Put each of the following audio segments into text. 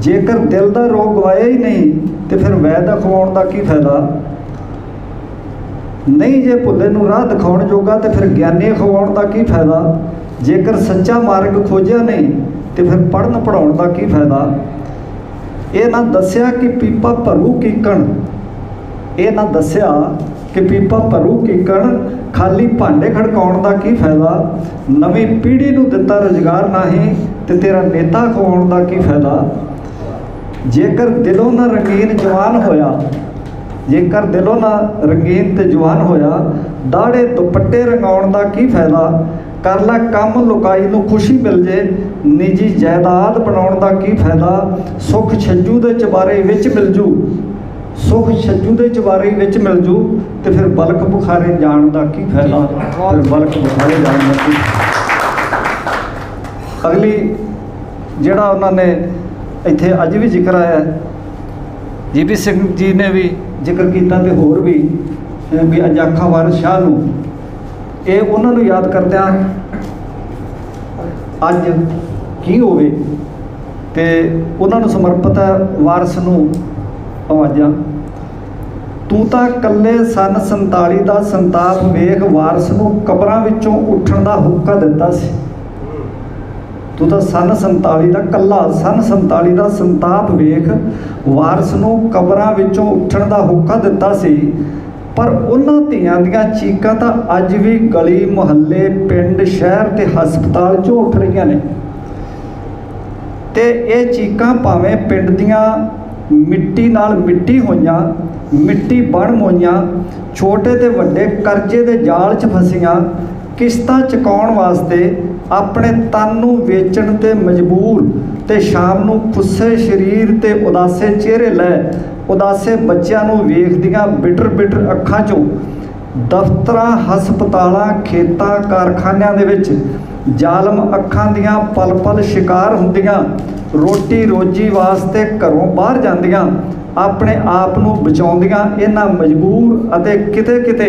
ਜੇਕਰ ਦਿਲ ਦਾ ਰੋਗ ਗਵਾਇਆ ਹੀ ਨਹੀਂ, ਤੇ ਫਿਰ ਵੈਦ ਅਖਵਾਉਣ ਦਾ ਕੀ ਫਾਇਦਾ? ਨਹੀਂ ਜੇ ਭੁੱਲੇ ਨੂੰ ਰਾਹ ਦਿਖਾਉਣ ਜੋਗਾ, ਤੇ ਫਿਰ ਗਿਆਨੀ ਖਵਾਉਣ ਦਾ ਕੀ ਫਾਇਦਾ? ਜੇਕਰ ਸੱਚਾ ਮਾਰਗ ਖੋਜਿਆ ਨਹੀਂ, ਤੇ ਫਿਰ ਪੜਨ ਪੜਾਉਣ ਦਾ ਕੀ ਫਾਇਦਾ? ਇਹ ਨਾ ਦੱਸਿਆ ਕਿ ਪੀਪਾ ਭਰੂ ਕੀਕਣ ਇਹ ਨਾ ਦੱਸਿਆ ਕਿ ਪੀਪਾ ਭਰੂ ਕੀਕਣ ਖਾਲੀ ਭਾਂਡੇ ਖੜਕਾਉਣ ਦਾ ਕੀ ਫਾਇਦਾ? ਨਵੀਂ ਪੀੜ੍ਹੀ ਨੂੰ ਦਿੱਤਾ ਰੁਜ਼ਗਾਰ ਨਹੀਂ, ਤੇ ਤੇਰਾ ਨੇਤਾ ਖਵਾਉਣ ਦਾ ਕੀ ਫਾਇਦਾ? ਜੇਕਰ ਦਿਲੋਂ ਨਾ ਰੰਗੀਨ ਜਵਾਨ ਹੋਇਆ, ਜੇਕਰ ਦਿਲੋਂ ਨਾ ਰੰਗੀਨ ਤੇ ਜਵਾਨ ਹੋਇਆ ਦਾੜੇ ਦੁਪੱਟੇ ਰੰਗਾਉਣ ਦਾ ਕੀ ਫਾਇਦਾ? ਕਰ ਲੈ ਕੰਮ, ਲੁਕਾਈ ਨੂੰ ਖੁਸ਼ੀ ਮਿਲ ਜੇ, ਨਿੱਜੀ ਜਾਇਦਾਦ ਬਣਾਉਣ ਦਾ ਕੀ ਫਾਇਦਾ? ਸੁਖ ਛੱਜੂ ਦੇ ਚਬਾਰੇ ਵਿੱਚ ਮਿਲ ਜੂ। ਸੁਖ ਛੱਜੂ ਦੇ ਚਬਾਰੇ ਵਿੱਚ ਮਿਲ ਜੂ ਤੇ ਫਿਰ ਬਲਕ ਬੁਖਾਰੇ ਜਾਣ ਦਾ ਕੀ ਫਾਇਦਾ? ਫਿਰ ਬਲਕ ਬੁਖਾਰੇ ਜਾਣ ਦਾ ਕੀ ਅਗਲੀ, ਜਿਹੜਾ ਉਹਨਾਂ ਨੇ ਇੱਥੇ ਅੱਜ ਵੀ ਜ਼ਿਕਰ ਆਇਆ ਹੈ। ਜੀਪੀ ਸਿੰਘ ਜੀ ਨੇ ਵੀ ਜ਼ਿਕਰ ਕੀਤਾ ਤੇ ਹੋਰ ਵੀ, ਅਹ ਵੀ ਅਜਾਖਾ ਵਾਰਿਸ ਸ਼ਾਹ ਨੂੰ। ਇਹ ਉਹਨਾਂ ਨੂੰ ਯਾਦ ਕਰਦਿਆਂ ਅੱਜ ਕੀ ਹੋਵੇ ਤੇ ਉਹਨਾਂ ਨੂੰ ਸਮਰਪਿਤ ਹੈ ਵਾਰਸ ਨੂੰ ਆਵਾਜ਼ਾਂ। ਤੂੰ ਤਾਂ ਕੱਲੇ ਸਨ 47 ਦਾ ਸੰਤਾਪ ਵੇਖ ਵਾਰਸ ਨੂੰ ਕਬਰਾਂ ਵਿੱਚੋਂ ਉੱਠਣ ਦਾ ਹੁੱਕਾ ਦਿੱਤਾ ਸੀ। ਤੂੰ ਤਾਂ ਸਨ 47 ਦਾ ਕੱਲਾ, ਸਨ 47 ਦਾ ਸੰਤਾਪ ਵੇਖ, ਵਾਰਸ ਨੂੰ ਕਬਰਾਂ ਵਿੱਚੋਂ ਉੱਠਣ ਦਾ ਹੁੱਕਾ ਦਿੱਤਾ ਸੀ। ਪਰ ਉਹਨਾਂ ਧੀਆਂ ਦੀਆਂ ਚੀਕਾਂ ਤਾਂ ਅੱਜ ਵੀ ਗਲੀ, ਮੁਹੱਲੇ, ਪਿੰਡ, ਸ਼ਹਿਰ ਤੇ ਹਸਪਤਾਲ 'ਚੋਂ ਉੱਠ ਰਹੀਆਂ ਨੇ। ਤੇ ਇਹ ਚੀਕਾਂ ਭਾਵੇਂ ਪਿੰਡ ਦੀਆਂ ਮਿੱਟੀ ਨਾਲ ਮਿੱਟੀ ਹੋਈਆਂ, ਮਿੱਟੀ ਬਣ ਮੋਈਆਂ, ਛੋਟੇ ਤੇ ਵੱਡੇ ਕਰਜ਼ੇ ਦੇ ਜਾਲ 'ਚ ਫਸੀਆਂ, ਕਿਸ਼ਤਾਂ ਚੁਕਾਉਣ ਵਾਸਤੇ ਆਪਣੇ ਤਨ ਨੂੰ ਵੇਚਣ ਤੇ ਮਜਬੂਰ ਤੇ ਸ਼ਾਮ ਨੂੰ ਖੁੱਸੇ ਸਰੀਰ ਤੇ ਉਦਾਸੇ ਚਿਹਰੇ ਲੈ, ਉਦਾਸੇ ਬੱਚਿਆਂ ਨੂੰ ਵੇਖਦੀਆਂ ਬਿਟਰ ਬਿਟਰ ਅੱਖਾਂ 'ਚੋਂ, ਦਫ਼ਤਰਾਂ, ਹਸਪਤਾਲਾਂ, ਖੇਤਾਂ, ਕਾਰਖਾਨਿਆਂ ਦੇ ਵਿੱਚ ਜ਼ਾਲਮ ਅੱਖਾਂ ਦੀਆਂ ਪਲ ਪਲ ਸ਼ਿਕਾਰ ਹੁੰਦੀਆਂ, ਰੋਟੀ ਰੋਜੀ ਵਾਸਤੇ ਘਰੋਂ ਬਾਹਰ ਜਾਂਦੀਆਂ, ਆਪਣੇ ਆਪ ਨੂੰ ਬਚਾਉਂਦੀਆਂ, ਇਹਨਾਂ ਮਜਬੂਰ ਅਤੇ ਕਿਤੇ ਕਿਤੇ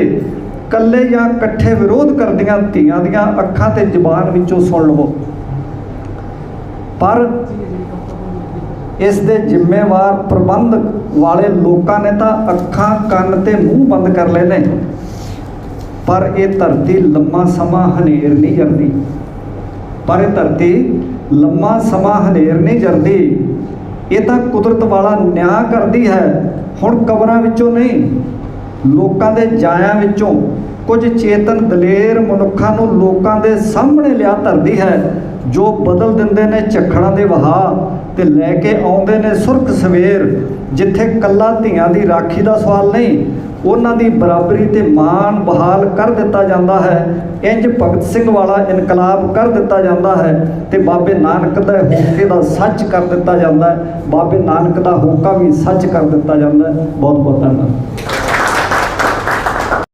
ਕੱਲੇ ਜਾਂ ਇਕੱਠੇ ਵਿਰੋਧ ਕਰਦੀਆਂ ਧੀਆਂ ਦੀਆਂ ਅੱਖਾਂ ਤੇ ਜ਼ੁਬਾਨ ਵਿੱਚੋਂ ਸੁਣ ਲਵੋ। ਪਰ ਇਸ ਦੇ ਜ਼ਿੰਮੇਵਾਰ ਪ੍ਰਬੰਧ ਵਾਲੇ ਲੋਕਾਂ ਨੇ ਤਾਂ ਅੱਖਾਂ, ਕੰਨ ਤੇ ਮੂੰਹ ਬੰਦ ਕਰ ਲਏ ਨੇ। ਪਰ ਇਹ ਧਰਤੀ ਲੰਮਾ ਸਮਾਂ ਹਨੇਰ ਨਹੀਂ ਜਰਦੀ। ਪਰ ਇਹ ਧਰਤੀ ਲੰਮਾ ਸਮਾਂ ਹਨੇਰ ਨਹੀਂ ਜਰਦੀ। ਇਹ ਤਾਂ ਕੁਦਰਤ ਵਾਲਾ ਨਿਆਂ ਕਰਦੀ ਹੈ, ਹੁਣ ਕਬਰਾਂ ਵਿੱਚੋਂ ਨਹੀਂ। ਲੋਕਾਂ ਦੇ ਜਾਇਆਂ ਵਿੱਚੋਂ ਕੁਝ ਚੇਤਨ ਦਲੇਰ ਮਨੁੱਖਾਂ ਨੂੰ ਲੋਕਾਂ ਦੇ ਸਾਹਮਣੇ ਲਿਆ ਧਰਦੀ ਹੈ, ਜੋ ਬਦਲ ਦਿੰਦੇ ਨੇ ਝੱਖੜਾਂ ਦੇ ਵਹਾਅ ਤੇ ਲੈ ਕੇ ਆਉਂਦੇ ਨੇ ਸੁਰਖ ਸਵੇਰ, ਜਿੱਥੇ ਕੱਲਾ ਧੀਆਂ ਦੀ ਰਾਖੀ ਦਾ ਸਵਾਲ ਨਹੀਂ, ਉਹਨਾਂ ਦੀ ਬਰਾਬਰੀ ਤੇ ਮਾਣ ਬਹਾਲ ਕਰ ਦਿੱਤਾ ਜਾਂਦਾ ਹੈ। ਇੰਜ ਭਗਤ ਸਿੰਘ ਵਾਲਾ ਇਨਕਲਾਬ ਕਰ ਦਿੱਤਾ ਜਾਂਦਾ ਹੈ ਤੇ ਬਾਬੇ ਨਾਨਕ ਦੇ ਹੋਕੇ ਦਾ ਸੱਚ ਕਰ ਦਿੱਤਾ ਜਾਂਦਾ ਹੈ। ਬਾਬੇ ਨਾਨਕ ਦਾ ਹੋਕਾ ਵੀ ਸੱਚ ਕਰ ਦਿੱਤਾ ਜਾਂਦਾ ਹੈ। ਬਹੁਤ ਬਹੁਤ ਧੰਨਵਾਦ।